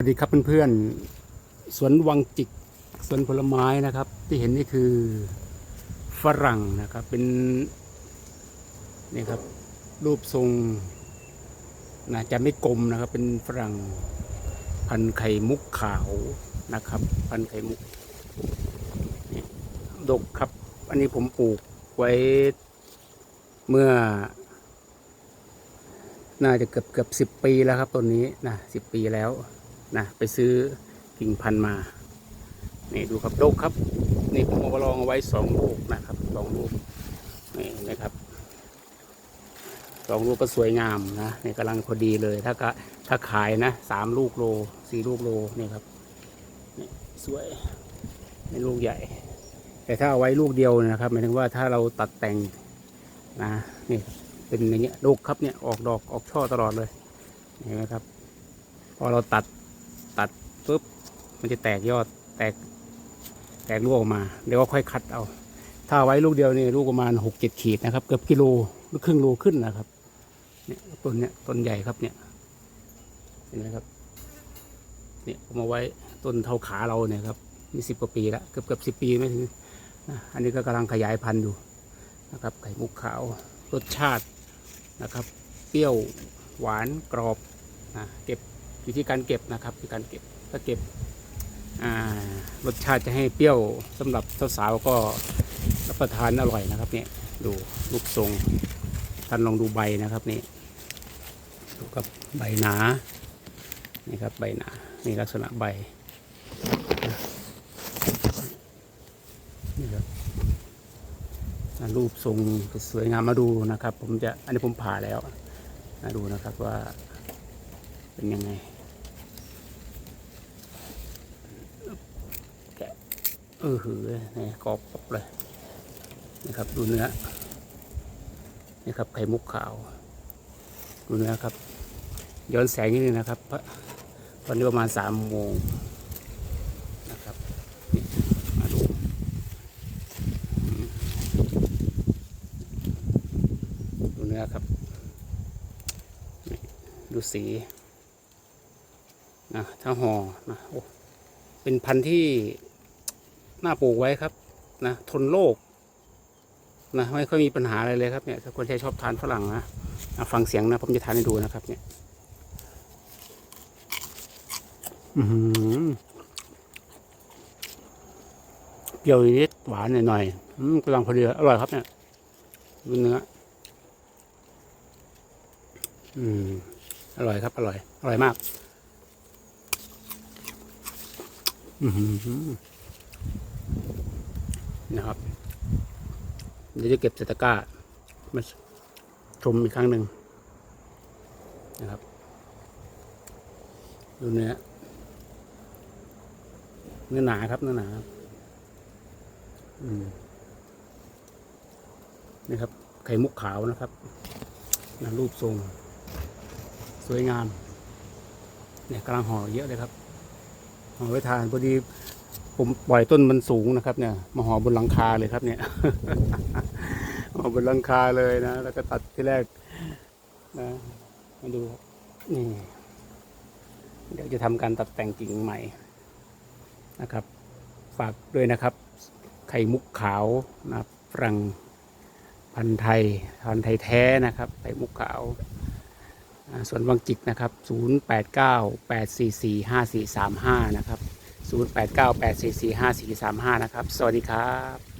สวัสดีครับเพื่อนๆ สวนวังจิก สวนผลไม้นะครับ ที่เห็นนี่คือฝรั่งนะครับ เป็นนี่ครับ รูปทรงนะจะไม่กลมนะครับ เป็นฝรั่งพันไข่มุกขาวนะครับ พันไข่มุกนี่ดกครับ อันนี้ผมปลูกไว้เมื่อ น่าจะเกือบเกือบสิบปีแล้วครับต้นนี้นะสิบปีแล้ว นะไปซื้อกิ่งพันธุ์มานี่ดูครับโดกครับ นี่ผมเอามาลองเอาไว้สองลูกนะครับสองลูกนี่นะครับสองลูกก็สวยงามนะนี่กำลังพอดีเลย ถ้าก็ถ้าขายนะสามลูกโลสี่ลูกโลนี่ครับนี่สวยในลูกใหญ่ แต่ถ้าเอาไว้ลูกเดียวนะครับหมายถึงว่าถ้าเราตัดแต่งนะนี่เป็นอย่างเงี้ยลูกครับเนี่ยออกดอกออกช่อตลอดเลยเห็นไหมครับ พอเราตัด ปุ๊บมันจะแตกยอดแตก แตกลูกออกมาเดี๋ยวก็ค่อยคัดเอา ถ้าไว้ลูกเดียวนี่ลูกประมาณหกเจ็ดขีดนะครับ เกือบกิโลหรือครึ่งโลขึ้นนะครับเนี่ยต้นเนี่ยต้นใหญ่ครับเนี่ยเห็นไหมครับเนี่ยผมเอาไว้ต้นเท่าขาเราเนี่ยครับมีสิบกว่าปีแล้วเกือบเกือบสิบปีไม่ถึงนะอันนี้ก็กำลังขยายพันธุ์อยู่นะครับ ไข่มุกขาวรสชาตินะครับ เปรี้ยวหวานกรอบนะเก็บอยู่ที่การเก็บนะครับที่การเก็บ ถ้าเก็บรสชาติจะให้เปรี้ยวสำหรับสาวๆก็รับประทานอร่อยนะครับเนี่ยดูลูกทรงท่านลองดูใบนะครับนี่ดูกับใบหนานี่ครับใบหนานี่ลักษณะใบนี่ครับรูปทรงสวยงามมาดูนะครับ ผมจะอันนี้ผมผ่าแล้วมาดูนะครับว่าเป็นยังไงแกะ เออหือนี่กรอบเลยนะครับดูเนื้อนี่ครับไข่มุกขาว ดูเนื้อครับ ย้อนแสงนิดนึงนะครับพระตอนนี้ประมาณสามโมงนะครับนี่มาดูดูเนื้อครับ ดูสีนะถ้าห่อนะโอ้เป็นพันธุ์ที่ น่าปลูกไว้ครับนะทนโรคนะไม่ค่อยมีปัญหาอะไรเลยครับเนี่ยถ้าคนที่ชอบทานฝรั่งนะอะฟังเสียงนะผมจะทานให้ดูนะครับ เนี่ยอือหือเปรี้ยวนิดหวานหน่อยๆอืมกำลังพอดีอร่อยครับเนี่ยดูเนื้ออืมอร่อยครับ อร่อย อร่อยมาก อือหือ นะครับ เดี๋ยวจะเก็บใส่ตะกร้ามาชมอีกครั้งหนึ่งนะครับ ดูเนื้อเนื้อหนาครับเนื้อหนาครับอืมนี่ครับ ไข่มุกขาวนะครับนะรูปทรง สวยงามเนี่ยกำลังห่อเยอะเลยครับห่อไว้ทานพอดี ผมปล่อยต้นมันสูงนะครับ เนี่ยมาห่อบนหลังคาเลยครับ เนี่ยห่อบนหลังคาเลยนะแล้วก็ตัดที่แรกนะมาดูนี่เดี๋ยวจะทำการตัดแต่งกิ่งใหม่นะครับ ฝากด้วยนะครับ ไข่มุกขาวนะฝรั่งพันธุ์ไทยพันธุ์ไทยแท้นะครับ ไข่มุกขาวส่วนวังจิกนะครับ 0898445435 นะครับ 0898445435 นะครับ สวัสดีครับ